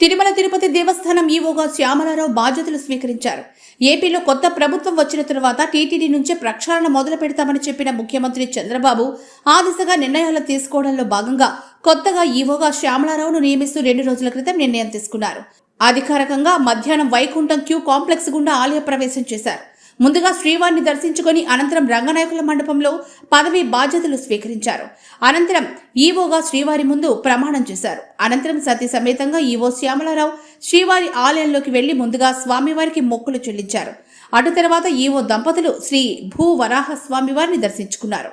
తిరుమల తిరుపతి దేవస్థానం ఈవోగా శ్యామలారావు బాధ్యతలు స్వీకరించారు. ఏపీలో కొత్త ప్రభుత్వం వచ్చిన తరువాత టీటీడీ నుంచే ప్రక్షాళన మొదలు పెడతామని చెప్పిన ముఖ్యమంత్రి చంద్రబాబు ఆ దిశగా నిర్ణయాలు తీసుకోవడంలో భాగంగా కొత్తగా ఈవోగా శ్యామలారావును నియమిస్తూ రెండు రోజుల క్రితం నిర్ణయం తీసుకున్నారు. అధికారికంగా మధ్యాహ్నం వైకుంఠం క్యూ కాంప్లెక్స్ గుండా ఆలయ ప్రవేశం చేశారు. ముందుగా శ్రీవారిని దర్శించుకొని అనంతరం రంగనాయకుల మండపంలో పదవి బాధ్యతలు స్వీకరించారు. అనంతరం ఈవోగా శ్రీవారి ముందు ప్రమాణం చేశారు. అనంతరం సతీ సమేతంగా ఈవో శ్యామలారావు శ్రీవారి ఆలయంలోకి వెళ్ళి ముందుగా స్వామివారికి మొక్కులు చెల్లించారు. అటు తర్వాత ఈవో దంపతులు శ్రీ భూ వరాహ స్వామివారిని దర్శించుకున్నారు.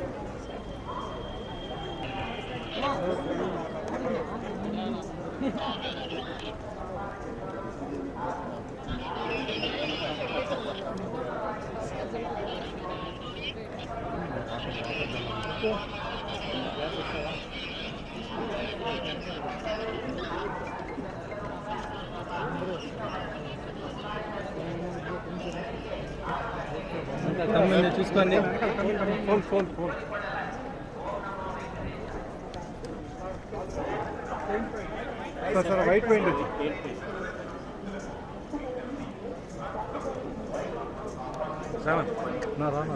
తమ్ముడిని చూసుకోండి phone phone phone Sir sir white paint వచ్చి. రానా రానా